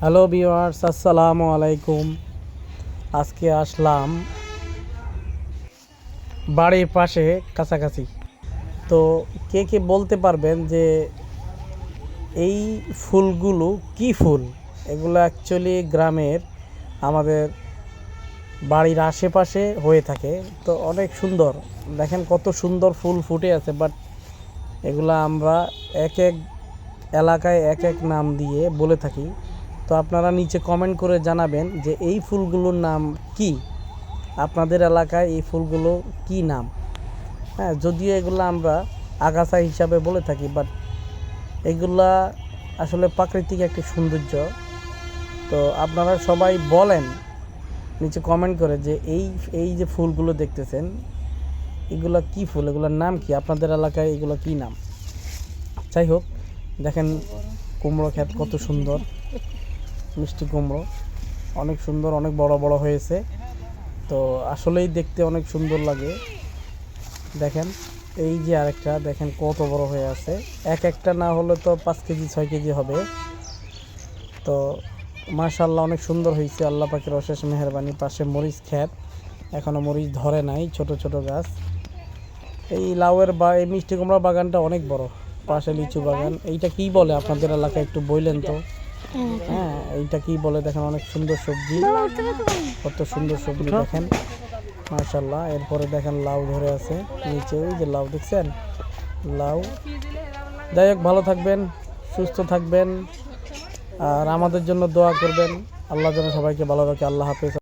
Hello viewers, আসসালামু আলাইকুম। আজকে আসলাম বাড়ির পাশে কাছাকাছি। তো কে কে বলতে পারবেন যে এই ফুলগুলো কি ফুল? এগুলো অ্যাকচুয়ালি গ্রামের আমাদের বাড়ির আশেপাশে হয়ে থাকে। তো অনেক সুন্দর। দেখেন কত সুন্দর ফুল ফুটে আছে বাট এগুলা আমরা এক এক এলাকায় এক এক নাম দিয়ে বলে থাকি। তো আপনারা নিচে কমেন্ট করে জানাবেন যে এই ফুলগুলোর নাম কি? আপনাদের এলাকায় এই ফুলগুলো কি নাম? হ্যাঁ যদিও এগুলো আমরা আগাছা হিসাবে বলে থাকি বাট এগুলা আসলে প্রাকৃতিক একটি সৌন্দর্য। তো আপনারা সবাই বলেন, নিচে কমেন্ট করে যে এই এই যে ফুলগুলো দেখতেছেন, এগুলো কি ফুল? এগুলোর নাম কি? আপনাদের এলাকায় এগুলো কি নাম? যাই হোক, দেখেন কুমড়ো ক্ষেত কত সুন্দর। মিষ্টি কুমড়ো। অনেক সুন্দর, অনেক বড় বড় হয়েছে। তো আসলেই দেখতে অনেক সুন্দর লাগে। দেখেন, এই যে আরেকটা, দেখেন কত বড় হয়ে আছে। এক একটা না হলে তো পাঁচ কেজি, ছয় কেজি হবে। তো মাশাল্লাহ অনেক সুন্দর হয়েছে। আল্লাহ পাখির অশেষ মেহরবানি। পাশে মরিচ খ্যাত এখনও মরিচ ধরে নাই, ছোট ছোট গাছ। এই লাউয়ের বা, এই মিষ্টি কুমড়া বাগানটা অনেক বড়। পাশে লিচু বাগান। এইটা কি বলে? আপনাদের এলাকায় একটু বললেন তো। হ্যাঁ এইটা কি বলে দেখেন, অনেক সুন্দর সবজি। কত সুন্দর সবজি দেখেন মার্শাল্লাহ এরপরে দেখেন লাউ ধরে আছে নিচে, ওই যে লাউ দেখছেন? লাউ। যাই হোক, ভালো থাকবেন, সুস্থ থাকবেন, আর আমাদের জন্য দোয়া করবেন। আল্লাহ যেন সবাইকে ভালো রাখে, আল্লাহ হাফেজ।